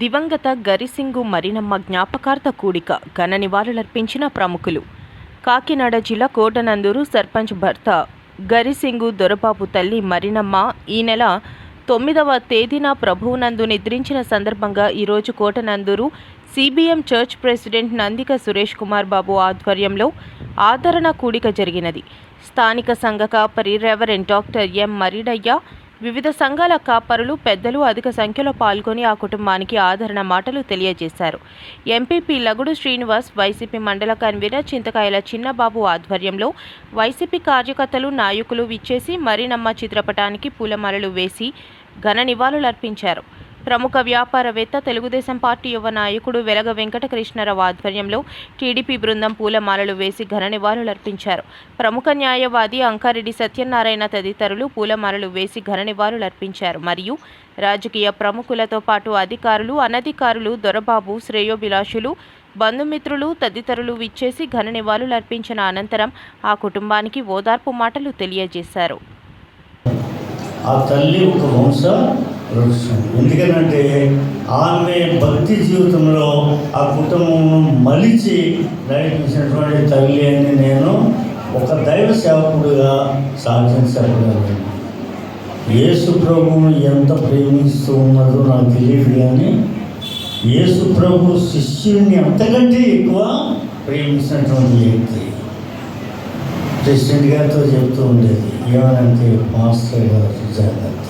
దివంగత గరిసింగు మరినమ్మ జ్ఞాపకార్థ కూడిక ఘన నివాళులర్పించిన ప్రముఖులు. కాకినాడ జిల్లా కోటనందూరు సర్పంచ్ భర్త గరిసింగు దొరబాబు తల్లి మరినమ్మ ఈ నెల తొమ్మిదవ తేదీన ప్రభువునందు నిద్రించిన సందర్భంగా ఈరోజు Kotananduru CBM church president Nandika Suresh Kumar Babu ఆధ్వర్యంలో ఆదరణ కూడిక జరిగినది. స్థానిక సంఘ కాపరి రెవరెంట్ డాక్టర్ ఎం మరిడయ్య వివిధ సంఘాల కాపరులు పెద్దలు అధిక సంఖ్యలో పాల్గొని ఆ కుటుంబానికి ఆదరణ మాటలు తెలియజేశారు. ఎంపీపీ లగుడు శ్రీనివాస్ వైసీపీ మండల కన్వీనర్ చింతకాయల చిన్నబాబు ఆధ్వర్యంలో వైసీపీ కార్యకర్తలు నాయకులు విచ్చేసి మరినమ్మ చిత్రపటానికి పూలమాలలు వేసి ఘన నివాళులర్పించారు. ప్రముఖ వ్యాపారవేత్త తెలుగుదేశం పార్టీ యువ నాయకుడు వెలగ వెంకటకృష్ణరావు ఆధ్వర్యంలో టీడీపీ బృందం పూలమాలలు వేసి ఘన నివాళులర్పించారు. ప్రముఖ న్యాయవాది అంకారెడ్డి సత్యనారాయణ తదితరులు పూలమాలలు వేసి ఘన నివాళులర్పించారు. మరియు రాజకీయ ప్రముఖులతో పాటు అధికారులు అనధికారులు దొరబాబు శ్రేయోభిలాషులు బంధుమిత్రులు తదితరులు విచ్చేసి ఘన నివాళులర్పించిన అనంతరం ఆ కుటుంబానికి ఓదార్పు మాటలు తెలియజేశారు. ఆ తల్లి ఒక వంశ ఎందుకనంటే ఆమె భక్తి జీవితంలో ఆ కుటుంబం మలిచి నడిపించినటువంటి తల్లి అని నేను ఒక దైవ సేవకుడుగా సాధించగలను యేసు ప్రభువును ఎంత ప్రేమిస్తూ ఉన్నదో నాకు తెలియదు కానీ యేసు ప్రభు శిష్యుని అంతకంటే ఎక్కువ ప్రేమించినటువంటి వ్యక్తి. ప్రెసిడెంట్ గారితో చెప్తూ ఉండేది ఏమనంటే మాస్టర్ గారు జాగ్రత్త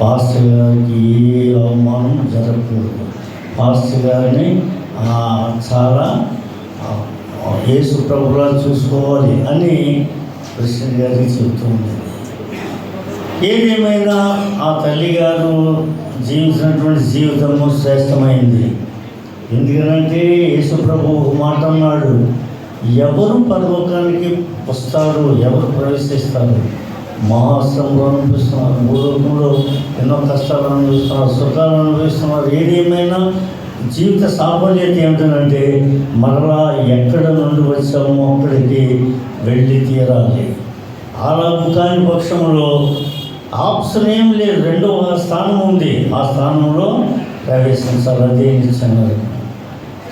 పాస్టర్ గారికి ఏ అవమానం జరగకూడదు. పాస్టర్ గారిని చాలా ఆ, యేసు ప్రభులా చూసుకోవాలి అని కృష్ణ గారికి చెబుతూ ఉండేది ఏదేమైనా ఆ తల్లి గారు జీవించినటువంటి జీవితము శ్రేష్టమైంది. ఎందుకంటే యేసుప్రభు ఒక మాట అన్నాడు ఎవరు పరలోకానికి వస్తారు ఎవరు ప్రవేశిస్తారు? మహాశ్రమంలో అనిపిస్తున్నారు భూలోకంలో ఎన్నో కష్టాలు అనుభవిస్తున్నారు సుఖాలు అనుభవిస్తున్నారు ఏదేమైనా జీవిత సాఫల్యత ఏమిటంటే మరలా ఎక్కడ నుండి వచ్చామో అక్కడికి వెళ్ళి తీరాలి. అలాగూ కాని పక్షంలో ఆప్షన్ ఏం లేదు రెండవ స్థానం ఉంది. ఆ స్థానంలో ప్రవేశించాలి అదే నిజంగా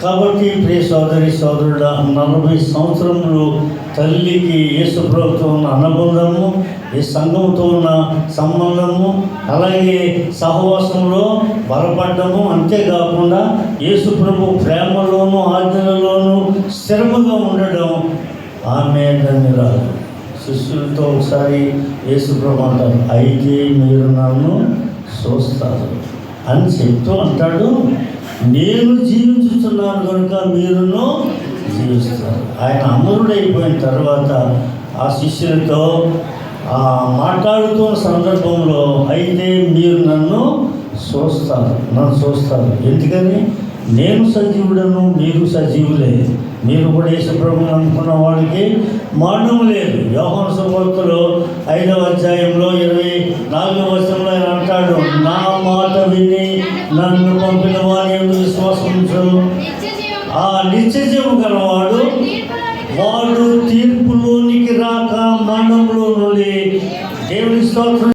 కాబట్టి ప్రియ సోదరి సోదరుడు నలభై సంవత్సరములు తల్లికి యేసు ప్రభుత్వం ఉన్న అనుబంధము ఈ సంఘంతో ఉన్న సంబంధము అలాగే సహవాసంలో బలపడ్డము అంతేకాకుండా యేసు ప్రభు ప్రేమలోను ఆజ్ఞలలోనూ స్థిరముగా ఉండడం ఆమె ధన్యురాలు శిష్యులతో ఒకసారి యేసు ప్రభు అంటారు అయితే మీరు నన్ను చూస్తారు. అని చెప్తూ అంటాడు నేను జీవించుతున్నాను కనుక మీరును జీవిస్తారు. ఆయన అమరుడైపోయిన తర్వాత ఆ శిష్యులతో మాట్లాడుతున్న సందర్భంలో అయితే మీరు నన్ను చూస్తారు నన్ను చూస్తారు. ఎందుకని? నేను సజీవుడను మీరు సజీవులే. మీరు కూడా యేసుప్రభుని అనుకున్న వాళ్ళకి మరణం లేదు. యోహన సువార్తలో ఐదవ అధ్యాయంలో ఇరవై నాలుగవ వర్షంలో ఆయన అంటాడు నా మాట విని నన్ను పంపిన వారి ఎందుకు విశ్వాసం ఆ ఆ నిత్యజీవం గలవాడు వాళ్ళు తీర్పులోనికి రాక మరణంలో నుండి దేవుని స్తోత్రం